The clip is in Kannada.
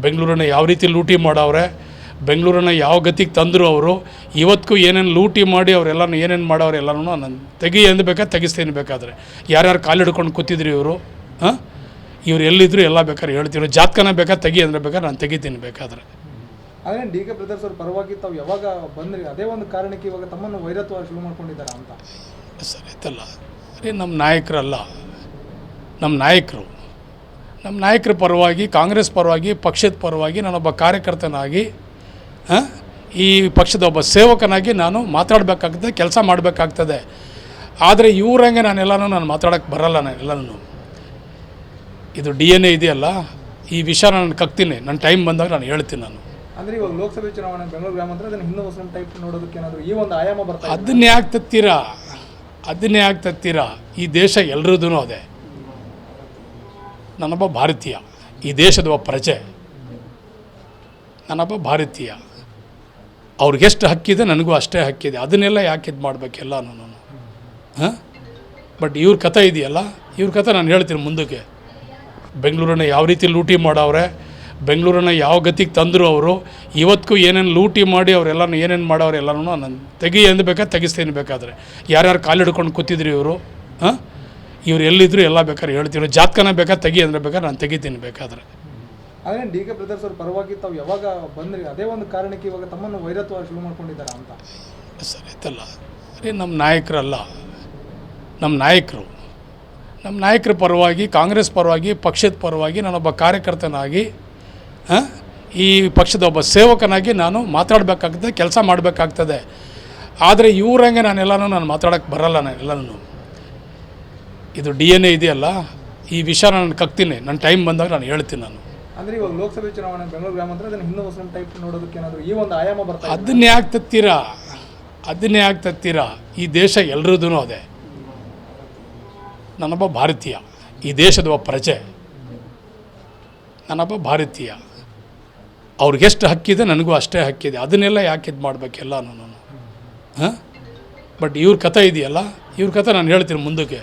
ಬೆಂಗಳೂರನ್ನ ಯಾವ ರೀತಿ ಲೂಟಿ ಮಾಡವ್ರೆ ಬೆಂಗಳೂರನ್ನ ಯಾವ ಗತಿಗೆ ತಂದರು ಅವರು ಇವತ್ತಿಗೂ ಏನೇನು ಲೂಟಿ ಮಾಡಿ ಅವರೆಲ್ಲನೂ ಏನೇನು ಮಾಡವ್ರೆ ಎಲ್ಲನೂ ನಾನು ತೆಗಿ ಬೇಕಾದ್ರೆ ತೆಗಿಸ್ತೀನಿ ಬೇಕಾದ್ರೆ. ಯಾರ್ಯಾರು ಕಾಲು ಹಿಡ್ಕೊಂಡು ಕೂತಿದ್ರು ಇವರು ಹಾಂ? ಇವ್ರು ಎಲ್ಲಿದ್ರು ಎಲ್ಲ ಬೇಕಾದ್ರೆ ಹೇಳ್ತೀವಿ. ಜಾತಕನ ಬೇಕಾದ್ರೆ ತೆಗಿ ಅಂದರೆ ಬೇಕಾದ್ರೆ ನಾನು ತೆಗಿತೀನಿ ಬೇಕಾದ್ರೆ. ಆದರೆ ಡಿ ಕೆ ಬ್ರದರ್ಸ್ ಅವ್ರ ಪರವಾಗಿ ತಾವು ಯಾವಾಗ ಬಂದ್ರಿ? ಅದೇ ಒಂದು ಕಾರಣಕ್ಕೆ ಇವಾಗ ತಮ್ಮನ್ನು ವೈರತ್ವ ಶುರು ಮಾಡ್ಕೊಂಡಿದ್ದಾರೆ ಅಂತ? ಸರಿ ಆಯ್ತಲ್ಲ. ಅದೇ ನಮ್ಮ ನಾಯಕರಲ್ಲ. ನಮ್ಮ ನಾಯಕರು. ನಮ್ಮ ನಾಯಕರ ಪರವಾಗಿ ಕಾಂಗ್ರೆಸ್ ಪರವಾಗಿ ಪಕ್ಷದ ಪರವಾಗಿ ನಾನೊಬ್ಬ ಕಾರ್ಯಕರ್ತನಾಗಿ ಈ ಪಕ್ಷದ ಒಬ್ಬ ಸೇವಕನಾಗಿ ನಾನು ಮಾತಾಡಬೇಕಾಗ್ತದೆ ಕೆಲಸ ಮಾಡಬೇಕಾಗ್ತದೆ. ಆದರೆ ಇವ್ರಂಗೆ ನಾನೆಲ್ಲನೂ ನಾನು ಮಾತಾಡೋಕ್ಕೆ ಬರಲ್ಲ ನಾನು ಎಲ್ಲನೂ. ಇದು ಡಿ ಎನ್ ಎ ಇದೆಯಲ್ಲ ಈ ವಿಷಯ ನಾನು ಕಕ್ತೀನಿ ನನ್ನ ಟೈಮ್ ಬಂದಾಗ ನಾನು ಹೇಳ್ತೀನಿ ನಾನು. ಅಂದ್ರೆ ಇವಾಗ ಲೋಕಸಭೆ ಚುನಾವಣೆ ಬೆಂಗಳೂರು ಗ್ರಾಮಾಂತರ ಅದನ್ನ ಹಿಂದೂ ಮುಸ್ಲಿಂ ಟೈಪ್ ನೋಡೋದಕ್ಕೆ ಏನಾದರೂ ಈ ಒಂದು ಆಯಾಮ ಅದನ್ನೇ ಆಗ್ತತ್ತೀರಾ ತತ್ತೀರಾ ಅದನ್ನೇ ಆಗ್ತತ್ತೀರಾ ತತ್ತೀರಾ ಈ ದೇಶ ಎಲ್ರದೂ ಅದೇ. ನಾನೊಬ್ಬ ಭಾರತೀಯ. ಈ ದೇಶದ ಒಬ್ಬ ಪ್ರಜೆ. ನಾನೊಬ್ಬ ಭಾರತೀಯ. ಅವ್ರಿಗೆಷ್ಟು ಹಕ್ಕಿದೆ ನನಗೂ ಅಷ್ಟೇ ಹಕ್ಕಿದೆ ಅದನ್ನೆಲ್ಲ ಯಾಕೆ ಇದು ಮಾಡಬೇಕೆಲ್ಲ ನಾನು? ಹಾಂ? ಬಟ್ ಇವ್ರ ಕಥೆ ಇದೆಯಲ್ಲ? ಇವ್ರ ಕಥೆ ನಾನು ಹೇಳ್ತೀನಿ ಮುಂದಕ್ಕೆ. ಬೆಂಗಳೂರನ್ನ ಯಾವ ರೀತಿ ಲೂಟಿ ಮಾಡವ್ರೆ, ಬೆಂಗಳೂರನ್ನ ಯಾವ ಗತಿಗೆ ತಂದರು ಅವರು, ಇವತ್ತಿಗೂ ಏನೇನು ಲೂಟಿ ಮಾಡಿ ಅವರೆಲ್ಲನೂ ಏನೇನು ಮಾಡೋರು ಎಲ್ಲನೂ ನಾನು ತೆಗಿ ಬೇಕಾದ್ರೆ ತೆಗಿಸ್ತೇನೆ ಬೇಕಾದರೆ. ಯಾರ್ಯಾರು ಕಾಲಿಡ್ಕೊಂಡು ಕೂತಿದ್ರಿ ಇವರು? ಹಾಂ? ಇವ್ರು ಎಲ್ಲಿದ್ರು ಎಲ್ಲ ಬೇಕಾದ್ರೆ ಹೇಳ್ತೀವಿ. ಜಾತಕನ ಬೇಕಾದ್ರೆ ತೆಗಿ ಅಂದ್ರೆ ಬೇಕಾದ್ರೆ ನಾನು ತೆಗಿತೀನಿ ಬೇಕಾದ್ರೆ. ಆದರೆ ಡಿ ಕೆ ಬ್ರದರ್ಸ್ ಅವ್ರ ಪರವಾಗಿ ತಾವು ಯಾವಾಗ ಬಂದ್ರಿ? ಅದೇ ಒಂದು ಕಾರಣಕ್ಕೆ ಇವಾಗ ತಮ್ಮನ್ನು ವೈರತ್ವ ಶುರು ಮಾಡ್ಕೊಂಡಿದ್ದಾರೆ ಅಂತ. ಸರ್ ಆಯ್ತಲ್ಲ. ಅರೇ ನಮ್ಮ ನಾಯಕರಲ್ಲ. ನಮ್ಮ ನಾಯಕರು. ನಮ್ಮ ನಾಯಕರ ಪರವಾಗಿ ಕಾಂಗ್ರೆಸ್ ಪರವಾಗಿ ಪಕ್ಷದ ಪರವಾಗಿ ನಾನೊಬ್ಬ ಕಾರ್ಯಕರ್ತನಾಗಿ ಈ ಪಕ್ಷದ ಒಬ್ಬ ಸೇವಕನಾಗಿ ನಾನು ಮಾತಾಡಬೇಕಾಗ್ತದೆ ಕೆಲಸ ಮಾಡಬೇಕಾಗ್ತದೆ. ಆದರೆ ಇವ್ರಂಗೆ ನಾನೆಲ್ಲನೂ ನಾನು ಮಾತಾಡೋಕ್ಕೆ ಬರಲ್ಲ ನಾನು ಎಲ್ಲನೂ ಇದು ಡಿ ಎನ್ ಎ ಇದೆಯಲ್ಲ ಈ ವಿಷಯ ನಾನು ಕಕ್ತೀನಿ ನನ್ನ ಟೈಮ್ ಬಂದಾಗ ನಾನು ಹೇಳ್ತೀನಿ ನಾನು. ಅಂದ್ರೆ ಇವಾಗ ಲೋಕಸಭೆ ಚುನಾವಣೆ ಬೆಂಗಳೂರು ಗ್ರಾಮಾಂತರ ಅದನ್ನ ಹಿಂದೂ ಮುಸ್ಲಿಂ ಟೈಪ್ ನೋಡೋದಕ್ಕೆ ಏನಾದರೂ ಈ ಒಂದು ಆಯಾಮ ಬರ್ತಾ ಇದೆ? ಅದನ್ನೇ ಯಾಕೆ ತತ್ತೀರಾ ಅದನ್ನೇ ಯಾಕೆ ತತ್ತೀರಾ ಈ ದೇಶ ಎಲ್ರದೂ ಅದೇ. ನಾನೊಬ್ಬ ಭಾರತೀಯ. ಈ ದೇಶದ ಒಬ್ಬ ಪ್ರಜೆ. ನಾನೊಬ್ಬ ಭಾರತೀಯ. ಅವ್ರಿಗೆಷ್ಟು ಹಕ್ಕಿದೆ ನನಗೂ ಅಷ್ಟೇ ಹಕ್ಕಿದೆ. ಅದನ್ನೆಲ್ಲ ಯಾಕೆ ಇದು ಮಾಡಬೇಕೆಲ್ಲ ನಾನು ಹಾಂ? ಬಟ್ ಇವ್ರ ಕಥೆ ಇದೆಯಲ್ಲ? ಇವ್ರ ಕಥೆ ನಾನು ಹೇಳ್ತೀನಿ ಮುಂದಕ್ಕೆ.